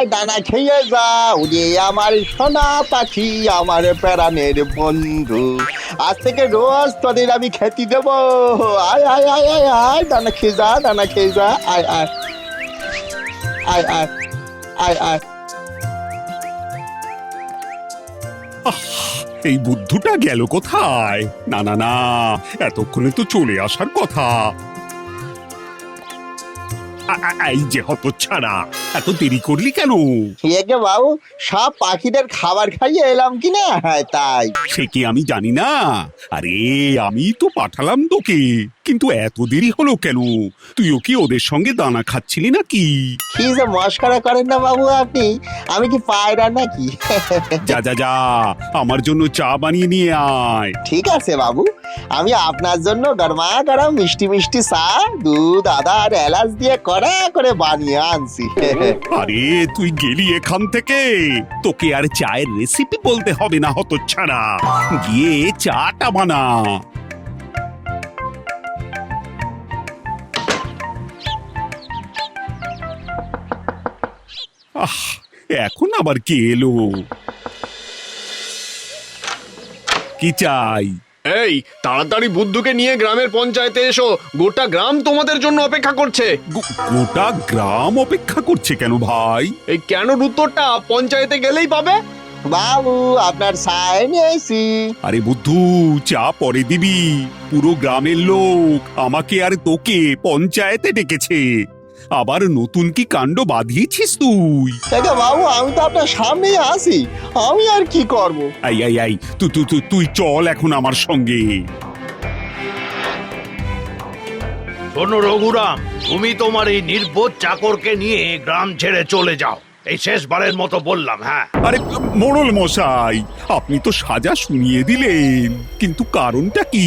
আয় দানা খেয়ে যা। উড়ে আমার সোনা পাখি, আমার প্রাণের বন্ধু। আজ থেকে রোজ তোদের আমি খেতে দেবো। আয় আয় আয় আয় আয়, দানা খেয়ে যা, দানা খেয়ে যা। আয় আয়। আয় আয় আয় আয়। এই বুদ্ধুটা গেল কোথায়? না না না, এতক্ষণে তো চলে আসার কথা। এই যে হতচ্ছাড়া। এত দেরি করলি কেন? একে বাবু সব পাখিদের খাবার খাইয়ে এলাম কি না? হ্যাঁ তাই। সে কি আমি জানি না? আরে আমি তো পাঠালাম তোকে। কিন্তু এত দেরি হলো কেন? তুইও কি ওদের সঙ্গে দানা খাচ্ছিলি নাকি? কি যে মস্করা করেন না বাবু আপনি? আমি কি পায়রা নাকি? যা যা যা আমার জন্য চা বানিয়ে নিয়ে আয়। ঠিক আছে বাবু আমি আপনার জন্য গরমা গরম মিষ্টি মিষ্টি চা দুধ আদা আর এলাচ দিয়ে কড়া করে বানিয়ে আনছি। আরে, তুই গেলি এখান থেকে। তোকে আর চায়ের রেসিপি বলতে হবে না হতচ্ছাড়া। গিয়ে চাটা বানা। আহ, এখন আবার কে এলো? কি চাই? এই তাড়াতাড়ি বুদ্ধুকে নিয়ে গ্রামের পঞ্চায়েতে এসো। গোটা গ্রাম তোমাদের জন্য অপেক্ষা করছে। গো- গোটা গ্রাম অপেক্ষা করছে কেন ভাই? এই কেন উত্তরটা পঞ্চায়েতে গেলেই পাবে? বাবু আপনার চায় নিয়েছি আরে বুদ্ধু চা পরে দিবি। পুরো গ্রামের লোক আমাকে আর তোকে পঞ্চায়েতে ডেকেছে। আবার নতুন কি কাণ্ড বাঁধিয়েছিস তুই? দেখে বাবু আমি তো আপনার সামনেই আসি আমি আর কি করব? আই আই আই তুই তুই তুই তুই চল এখন আমার সঙ্গে। শোনো রঘুরাম তুমি তোমার এই নির্বোধ চাকরকে নিয়ে গ্রাম ছেড়ে চলে যাও। এই শেষবারের মতো বললাম হ্যাঁ। আরে মোড়ল মশাই আপনি তো সাজা শুনিয়ে দিলেন। কিন্তু কারণটা কি?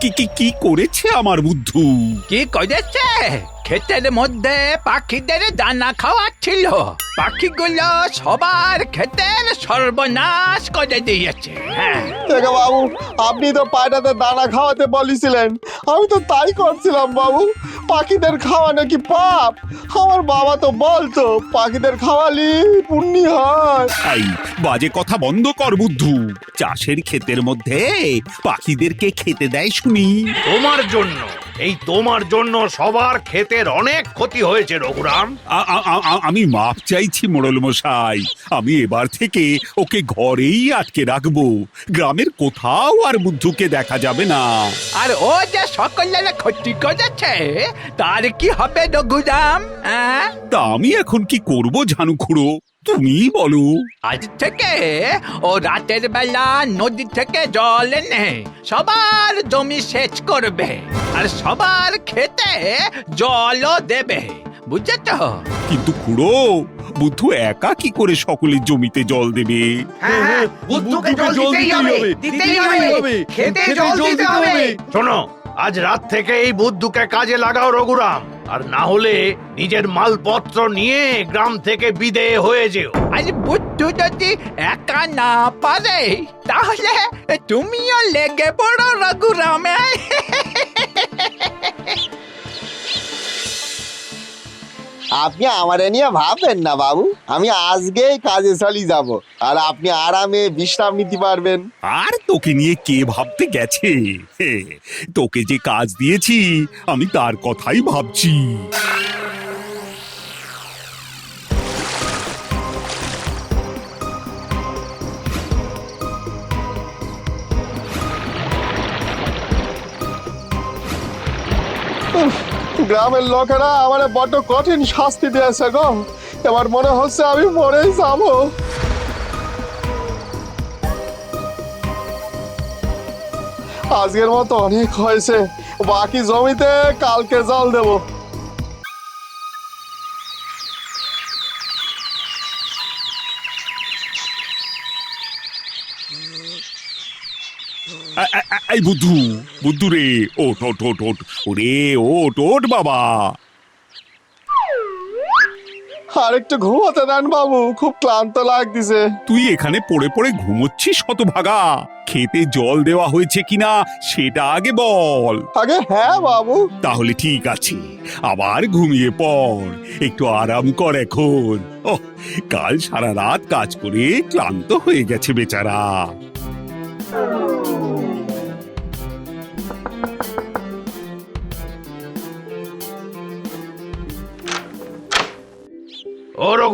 কি কি কি করেছে আমার বুদ্ধু? কি করেছে? ক্ষেতের মধ্যে পাখিদের দানা খাওয়াচ্ছিল পাখিগুলো সবার ক্ষেতের সর্বনাশ করে দিয়েছে। হ্যাঁ। দেখে বাবু আপনি তো পায়রাতে দানা খাওয়াতে বলেছিলেন। আমি তো তাই করছিলাম বাবু। পাখিদের খাওয়া নাকি পাপ? আমার বাবা তো বলতো পাখিদের খাওয়ালি পুণ্যি হয়। এই বাজে কথা বন্ধ কর বুদ্ধু। চাষের ক্ষেতের মধ্যে পাখিদেরকে খেতে দেয় শুনি। তোমার জন্য এই তোমার জন্য সবার ক্ষেতের অনেক ক্ষতি হয়েছে রঘুরাম। আ- আ- আ- আ- আমি মাপ চাইছি মোড়ল মশাই আমি এবার থেকে ওকে ঘরেই আটকে রাখব। গ্রামের কোথাও আর বুদ্ধুকে দেখা যাবে না। আর ও যে সকলের ক্ষতি করেছে তার কি হবে রঘুরাম? হ্যাঁ তা আমি এখন কি করব ঝানু খুঁড়ো তুমি বলো। আজ থেকে ও রাতের বেলা নদী থেকে জল এনে সবার জমি সেচ করবে আর সবার খেতে জলও দেবে বুঝেছ? কিন্তু খুড়ো বুদ্ধু একা কি করে সকলের জমিতে জল দেবে? হ্যাঁ, বুদ্ধুকে জল হবে, দিতেই হবে, খেতে জল দিতে হবে। শোনো আজ রাত থেকে এই বুদ্ধুকে কাজে লাগাও রঘুরাম। আর না হলে নিজের মালপত্র নিয়ে গ্রাম থেকে বিদেয় হয়ে যেও। আজ বুদ্ধু যদি একা না পারে, তাহলে তুমিও লেগে পড়ো রঘুরামে। আপনি আমারে নিয়ে ভাববেন না বাবু। আমি আজকেই কাজে চলি যাব। আর আপনি আরামে বিশ্রাম নিতে পারবেন। আর তোকে নিয়ে কে ভাবতে গেছে? তোকে যে কাজ দিয়েছি, আমি তার কথাই ভাবছি। গ্রামের লোকেরা আমার বড্ড কঠিন শাস্তি দিয়েছে গো। এবার মনে হচ্ছে আমি মরেই যাব। আজকের মতো অনেক হয়েছে। বাকি জমিতে কালকে জল দেবো। এই বুদ্ধু বুদ্ধু রে ওট ওট ওট ওট ওরে ওট ওট বাবা। আর একটু ঘুমোতে দেন বাবু খুব ক্লান্ত লাগতেছে। তুই এখানে পড়ে পড়ে ঘুমোচ্ছিস শতভাগা খেতে জল দেওয়া হয়েছে কিনা সেটা আগে বল। আগে হ্যাঁ বাবু। তাহলে ঠিক আছে আবার ঘুমিয়ে পড়। একটু আরাম কর এখন। ওহ কাল সারা রাত কাজ করে ক্লান্ত হয়ে গেছে বেচারা।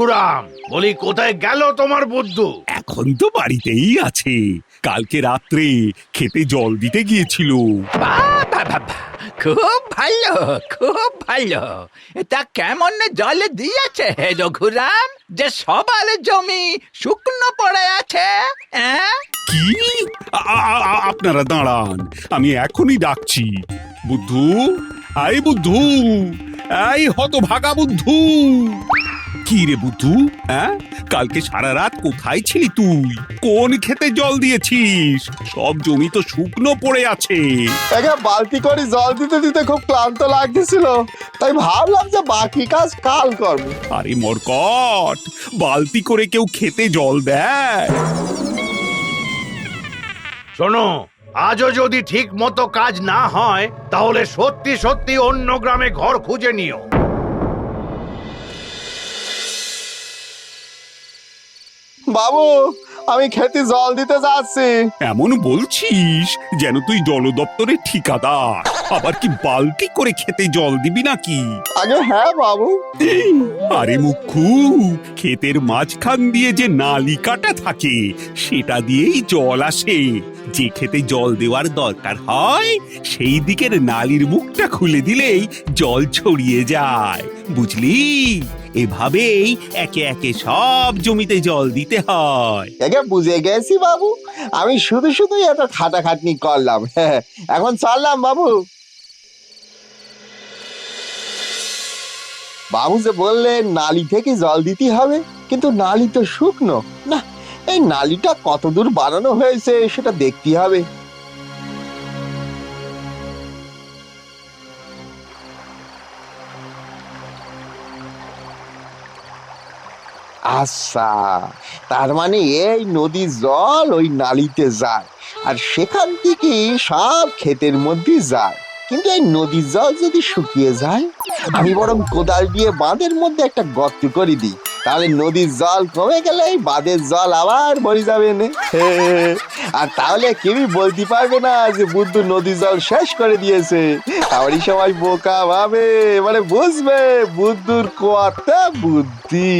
রঘুরাম বলি কোথায় গেল তোমার বুদ্ধু এখন তো বাড়িতেই আছে। কালকে রাত্রে খেতে জল দিতে গিয়েছিল। খুব ভালো খুব ভালো। এটা কেমন জল দিয়েছে হে রঘুরাম? যে সবার জমি শুকনো পড়ে আছে হ্যাঁ কি? আপনারা দাঁড়ান আমি এখনই ডাকছি। বুদ্ধু আই বুদ্ধু এই হত ভাগা বুদ্ধু। কি রে বুদ্ধু হ্যাঁ? কালকে সারা রাত কোথায় ছিলি তুই? কোন খেতে জল দিয়েছিস? সব জমি তো শুকনো পড়ে আছে। একে বালতি করে জল দিতে দিতে খুব ক্লান্ত লাগতেছিল। তাই ভাবলাম যে বাকি কাজ কাল করব। আরে মরকট বালতি করে কেউ খেতে জল দেয়? শোনো আজও যদি ঠিক মতো কাজ না হয় তাহলে সত্যি সত্যি অন্য গ্রামে ঘর খুঁজে নিও। বাবু আমি খেতে জল দিতে যাচ্ছি। এমন বলছিস? যেন তুই জল দপ্তরের ঠিকাদার। আবার কি বালতি করে খেতে জল দিবি নাকি? আগে হ্যাঁ বাবু। আরে মুখু ক্ষেতের মাঝখান দিয়ে যে নালি কাটা থাকে সেটা দিয়েই জল আসে। যে খেতে জল দেওয়ার দরকার হয় সেই দিকের নালির মুখটা খুলে দিলেই জল ছড়িয়ে যায়। বুঝলি? এভাবেই একে একে সব জমিতে জল দিতে হয়। একে বুঝে গেছি বাবু। আমি শুধু শুধু এত খাটাখাটনি করলাম। এখন চললাম বাবু। বাবু যে বললেন, নালি থেকে জল দিতে হবে, কিন্তু নালি তো শুকনো। না, এই নালিটা কতদূর বানানো হয়েছে, সেটা দেখতে হবে। আচ্ছা তার মানে এই নদীর জল ওই নালিতে যায়, আর সেখান থেকে সব ক্ষেতের মধ্যে যায়। কিন্তু এই নদীর জল যদি শুকিয়ে যায়, আমি বরং কোদাল দিয়ে বাঁধের মধ্যে একটা গর্ত করে দিই। তাহলে নদীর জল কমে গেলে বাঁধের জল আবার ভরে যাবে আর তাহলে কেউই বলতে পারবে না যে বুদ্ধ নদীর জল শেষ করে দিয়েছে। আমারই সবাই বোকা ভাবে মানে বুঝবে বুদ্ধুর কথা বুদ্ধি।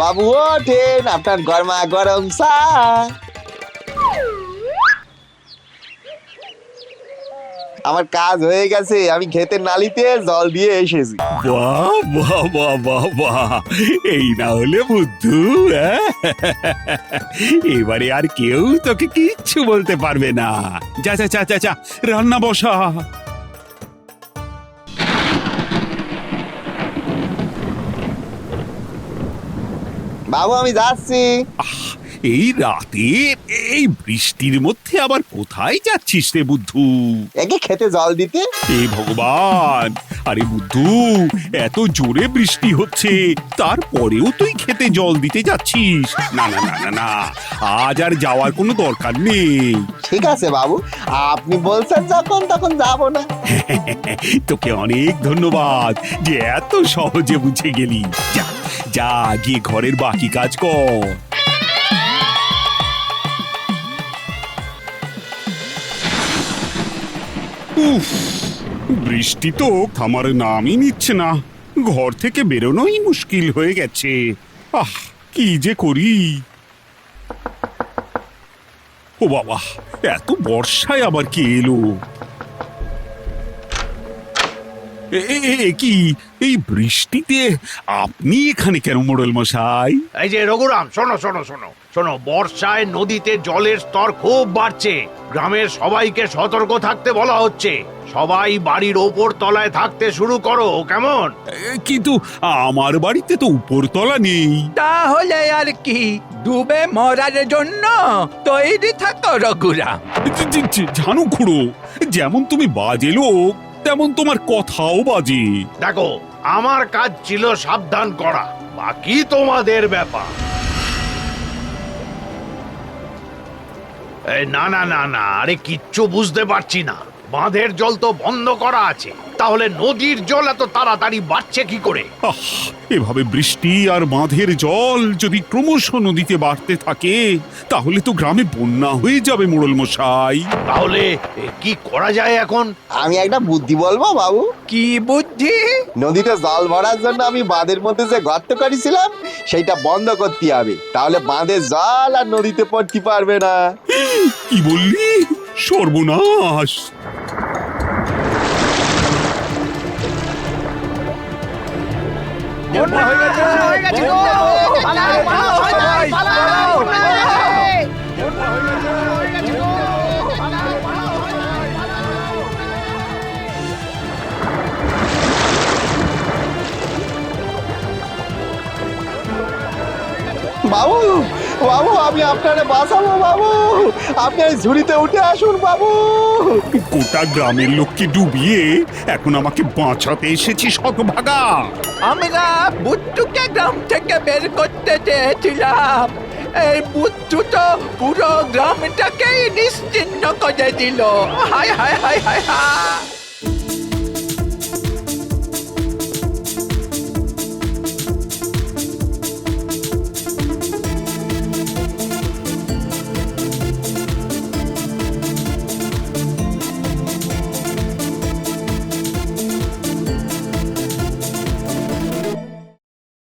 বাবু ওঠেন, আপনার গরমা গরম চা। আমার কাজ হয়ে গেছে, আমি ক্ষেতের নালিতে জল দিয়ে এসেছি। এই না হলে বুদ্ধু হ্যাঁ? এবারে আর কেউ তোকে কিচ্ছু বলতে পারবে না। যা যা যা যা, রান্না বসা। বাবু আমি যাচ্ছি। এই রাতে এই বৃষ্টির মধ্যে আবার কোথায় যাচ্ছিস রে বুদ্ধু? একে খেতে জল দিতে? এ ভগবান! আরে বুদ্ধু এত জোরে বৃষ্টি হচ্ছে তারপরেও তুই খেতে জল দিতে যাচ্ছিস। না না না না না আজ আর যাওয়ার কোনো দরকার নেই। ঠিক আছে বাবু আপনি বলছেন যখন তখন যাব না। তোকে অনেক ধন্যবাদ যে এত সহজে বুঝে গেলি। যা। যা গিয়ে ঘরের বাকি কাজ কর। উফ, বৃষ্টি তো থামার নামই নিচ্ছে না। ঘর থেকে বেরোনোই মুশকিল হয়ে গেছে। আহ, কি যে করি। ও বাবা, এত বর্ষায় আবার কে এলো? এ- কি? এই বৃষ্টিতে আপনি এখানে কেন মোড়ল মশাই? এই যে রঘুরাম শোনো শোনো শোনো শোনো বর্ষায় নদীতে জলের স্তর খুব বাড়ছে। গ্রামের সবাইকে সতর্ক থাকতে বলা হচ্ছে। সবাই বাড়ির ওপর তলায় থাকতে শুরু করো কেমন? এ, কিন্তু আমার বাড়িতে তো উপরতলা নেই। তাহলে আর কি? ডুবে মরার জন্য তৈরি থাকো রঘুরাম। জি- জি- জি, জানো খুড়ো যেমন তুমি বাজে লোক তেমন তোমার কথাও বাজে। দেখো আমার কাজ ছিল সাবধান করা বাকি তোমাদের ব্যাপার। এই, না না না না আরে কিচ্ছু বুঝতে পারছি না। বাঁধের জল তো বন্ধ করা আছে। তাহলে নদীর জল এত তাড়াতাড়ি বাড়ছে কি করে? আহ, এভাবে বৃষ্টি আর বাঁধের জল যদি ক্রমশ নদীতে বাড়তে থাকে তাহলে তো গ্রামে বন্যা হয়ে যাবে মোড়ল মশাই। তাহলে এ, কি করা যায় এখন? আমি একটা বুদ্ধি বলব বাবু। কি বুদ্ধি? নদীতে জল ভরার জন্য আমি বাঁধের মধ্যে যে গর্ত করেছিলাম সেইটা বন্ধ করতে হবে। তাহলে বাঁধের জল আর নদীতে পড়তে পারবে না। কি বললি? সর্বনাশ! bốn là hơi gần chơi bốn là ba là ba là ba là ba là bốn là bốn là hơi gần chơi Bảo বাবু আমি আপনারে বাঁচাবো বাবু। আপনি এই ঝুড়িতে উঠে আসুন বাবু। গোটা গ্রামের লোককে ডুবিয়ে এখন আমাকে বাঁচাতে এসেছি শতভাগা আমরা বুদ্ধুকে গ্রাম থেকে বের করতে চেয়েছিলাম। এই বুদ্ধু তো পুরো গ্রামটাকেই নিশ্চিন্ন করে দিল। হায় হায় হায় হায় হায়।